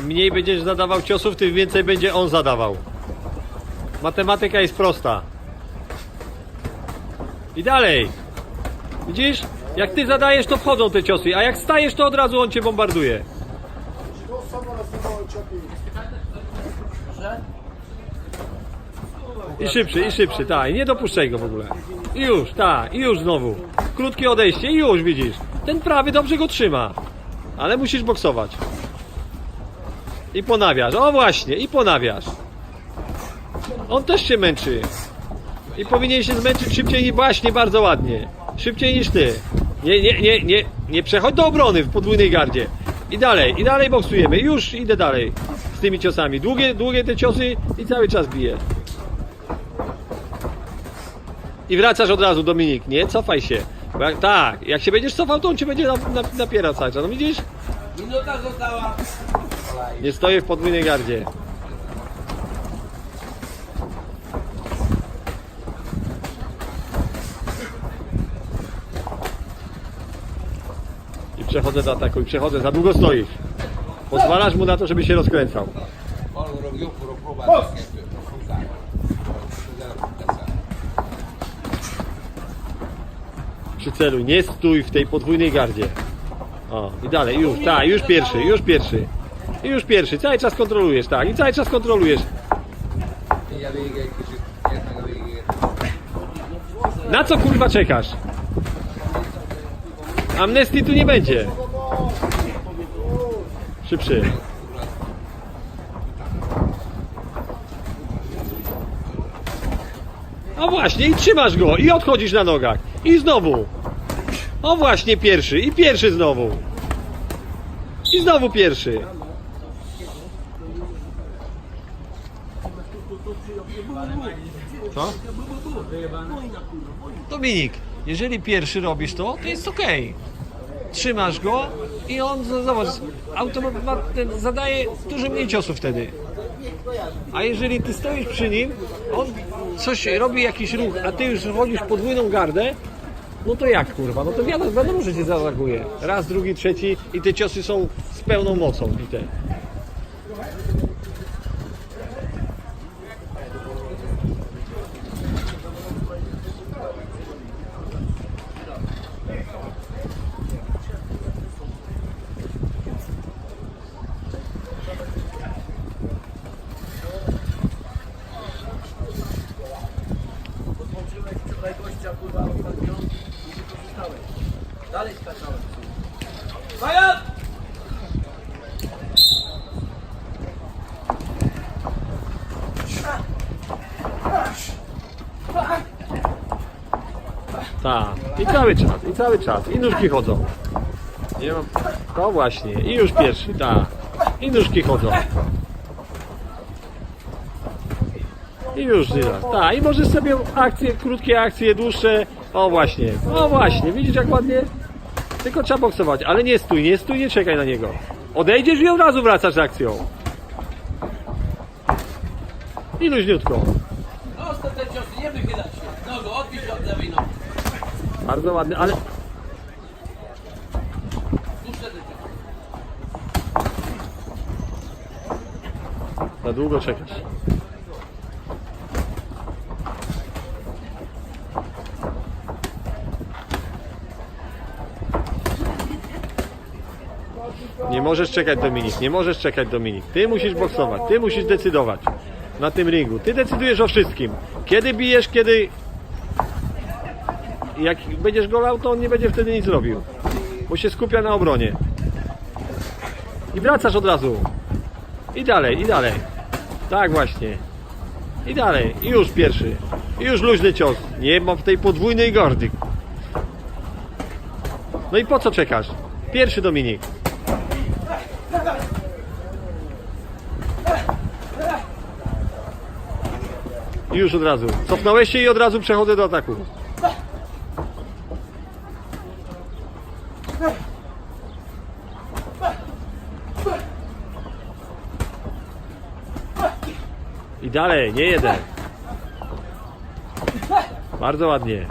Im mniej będziesz zadawał ciosów, tym więcej będzie on zadawał. Matematyka jest prosta. I dalej. Widzisz? Jak ty zadajesz, to wchodzą te ciosy, a jak stajesz, to od razu on cię bombarduje. I szybszy, i szybszy, tak. I nie dopuszczaj go w ogóle. I już, tak, i już znowu. Krótkie odejście, i już widzisz. Ten prawy dobrze go trzyma. Ale musisz boksować. I ponawiasz. O właśnie, i ponawiasz. On też się męczy. I powinien się zmęczyć szybciej niż właśnie, bardzo ładnie. Szybciej niż ty. Nie, nie, nie, nie, nie przechodź do obrony w podwójnej gardzie. I dalej, i dalej boksujemy. Już idę dalej z tymi ciosami. Długie, długie te ciosy i cały czas biję. I wracasz od razu, Dominik. Nie, cofaj się. Jak, tak, jak się będziesz cofał, to on cię będzie na, na, napierał cały czas. No widzisz? Minuta została. Nie stoję w podwójnej gardzie. I przechodzę do ataku, i przechodzę, za długo stoisz. Pozwalasz mu na to, żeby się rozkręcał. Próbę. Przyceluj, nie stój w tej podwójnej gardzie. O, i dalej, już, tak, już pierwszy, już pierwszy. I już pierwszy, cały czas kontrolujesz, tak, i cały czas kontrolujesz. Na co kurwa czekasz? Amnestii tu nie będzie. Szybszy. A właśnie, i trzymasz go, i odchodzisz na nogach. I znowu. O właśnie, pierwszy, i pierwszy znowu. I znowu pierwszy. Co? Dominik, jeżeli pierwszy robisz to, to jest ok. Trzymasz go i on, zobacz, automatycznie zadaje dużo mniej ciosów wtedy. A jeżeli ty stoisz przy nim, on coś robi jakiś ruch, a ty już chodzisz podwójną gardę, no to jak kurwa? No to wiadomo, wiadomo że cię zareaguje. Raz, drugi, trzeci i te ciosy są z pełną mocą bite. Tak. I cały czas, i cały czas. I nóżki chodzą. Nie mam. To właśnie. I już pierwszy, tak. I nóżki chodzą. I już teraz. Tak, i możesz sobie akcje, krótkie akcje, dłuższe. O właśnie. O właśnie, widzisz jak ładnie? Tylko trzeba boksować, ale nie stój, nie stój, nie czekaj na niego. Odejdziesz i od razu wracasz z akcją. I luźniutko. Proste te ciosy, nie wychylać się. Nogą, odbić od lewej nogi. Bardzo ładny, ale Puszczę te ciosy. za długo czekasz. Nie możesz czekać Dominik, nie możesz czekać Dominik. Ty musisz boksować, ty musisz decydować na tym ringu. Ty decydujesz o wszystkim. Kiedy bijesz, kiedy... Jak będziesz golał, to on nie będzie wtedy nic robił. Bo się skupia na obronie. I wracasz od razu. I dalej, i dalej. Tak właśnie. I dalej. I już pierwszy. I już luźny cios. Nie ma w tej podwójnej gardy. No i po co czekasz? Pierwszy Dominik. I już od razu. Cofnąłeś się i od razu przechodzę do ataku. I dalej, nie jeden. Bardzo ładnie.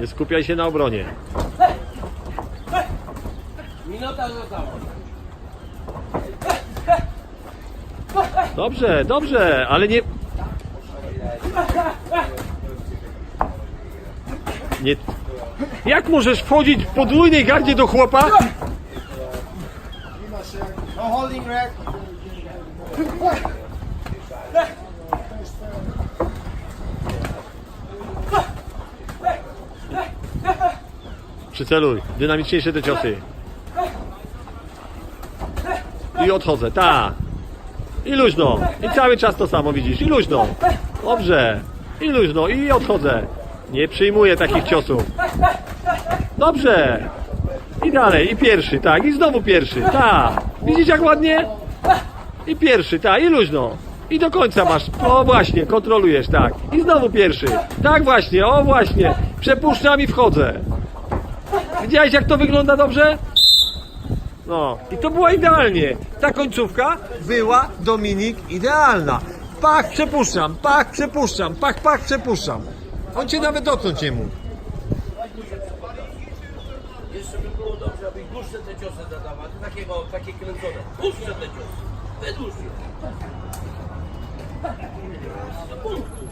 Nie skupiaj się na obronie. Została. Dobrze, dobrze, ale nie... Nie... Jak możesz wchodzić w podwójnej gardzie do chłopa? No holding red. Przyceluj, dynamiczniejsze te ciosy. I odchodzę, ta. I luźno. I cały czas to samo widzisz. I luźno. Dobrze. I luźno. I odchodzę. Nie przyjmuję takich ciosów. Dobrze. I dalej. I pierwszy, tak. I znowu pierwszy, tak. Widzisz jak ładnie? I pierwszy, tak. I luźno. I do końca masz. O właśnie, kontrolujesz, tak. I znowu pierwszy. Tak właśnie, o właśnie. Przepuszczam i wchodzę. Widziałeś jak to wygląda dobrze? No i to była idealnie. Ta końcówka była Dominik idealna. Pach, przepuszczam, pach, przepuszczam, pach, pach, przepuszczam. On cię nawet dotknąć nie mógł. Jeszcze by było dobrze, aby dłuższe te ciosy zadawać. Takiego, takie kręcone. Dłuższe te ciosy. Wydłuż je. Do punktu.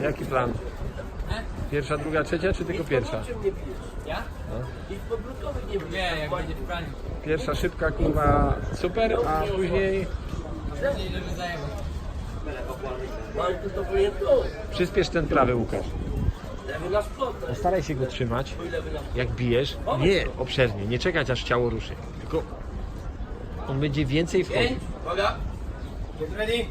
Jaki plan? Pierwsza, druga, trzecia, czy tylko pierwsza? Ja? I podbrukowych nie. Nie, jak będzie w praniu. Pierwsza szybka, kurwa, super, a później przyspiesz ten prawy Łukasz. Lewy na splot. Staraj się go trzymać, jak bijesz, nie obszernie, nie czekać aż ciało ruszy, tylko on będzie więcej wchodził. Pięć. Uwaga. Get ready.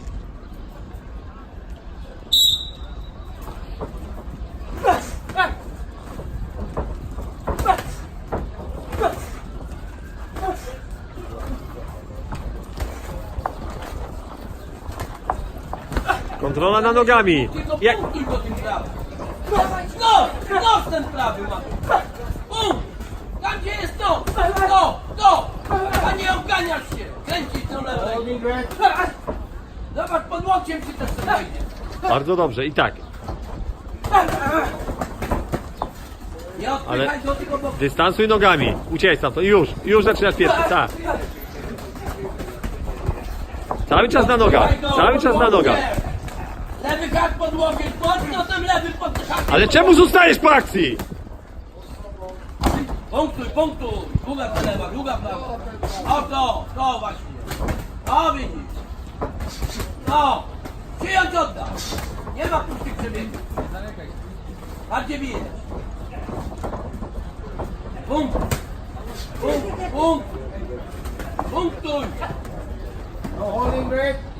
Kontrola na nogami. Tylko Jak, go. No! No ten prawy ma. Tam gdzie jest to! To! To! A nie oganiasz się! Kręcisz. Holding red. Zobacz, pod łokciem ci też wejdzie. bardzo dobrze, i tak. Nie odpychaj do tego boku. Dystansuj nogami. Uciekaj stamtąd. Już, już zaczynasz pierwszy. Tak. Cały czas na nogach. Cały czas na nogach. Lewy hak pod łokieć, mocno ten lewy pod hak. Ale czemu zostajesz po akcji? Punktuj, punktuj. Długa ta lewa, długa prawa. O to, to właśnie. O widzisz. No. Przyjąć odda. Nie ma pustych przebiegów. A gdzie bijesz? Punkt. Punkt, punkt. Punktuj. No holding red.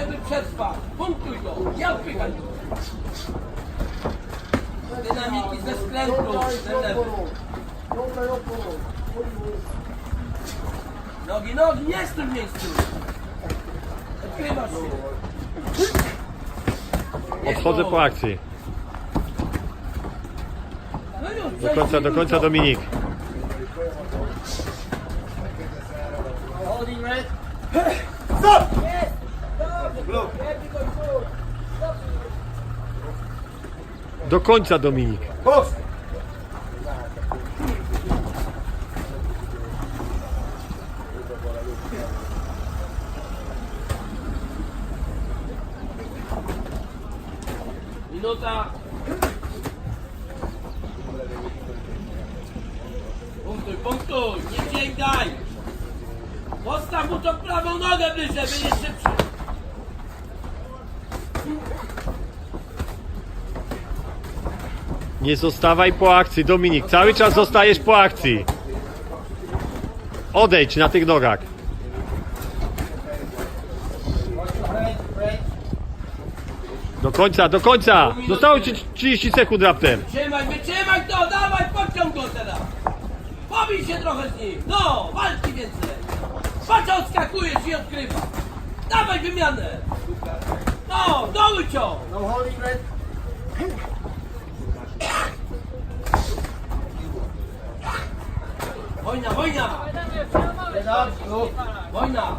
Żeby przetrwać. Punktuj go. Nie odpychaj go. Dynamiki ze skrętu. Nogi, nogi, nie w miejscu. Odkrywasz się. Odchodzę po akcji. No Do końca, do końca Dominik. Holding red. Do końca Dominik. Post. Minuta. Punktuj, punktuj, nie sięgaj. Postaw mu to prawą nogę bliżej, będzie szybszy. Nie zostawaj po akcji, Dominik. Cały czas zostajesz po akcji. Odejdź na tych nogach. Do końca, do końca. Zostało ci 30 sekund raptem. Trzymaj, wytrzymaj to, dawaj, podciąg go teraz. Pobij się trochę z nim. No, walki więcej. Patrz, odskakujesz i odkrywa. Dawaj wymianę. No, doły ciąg. No red. Wojna, wojna! Wojna!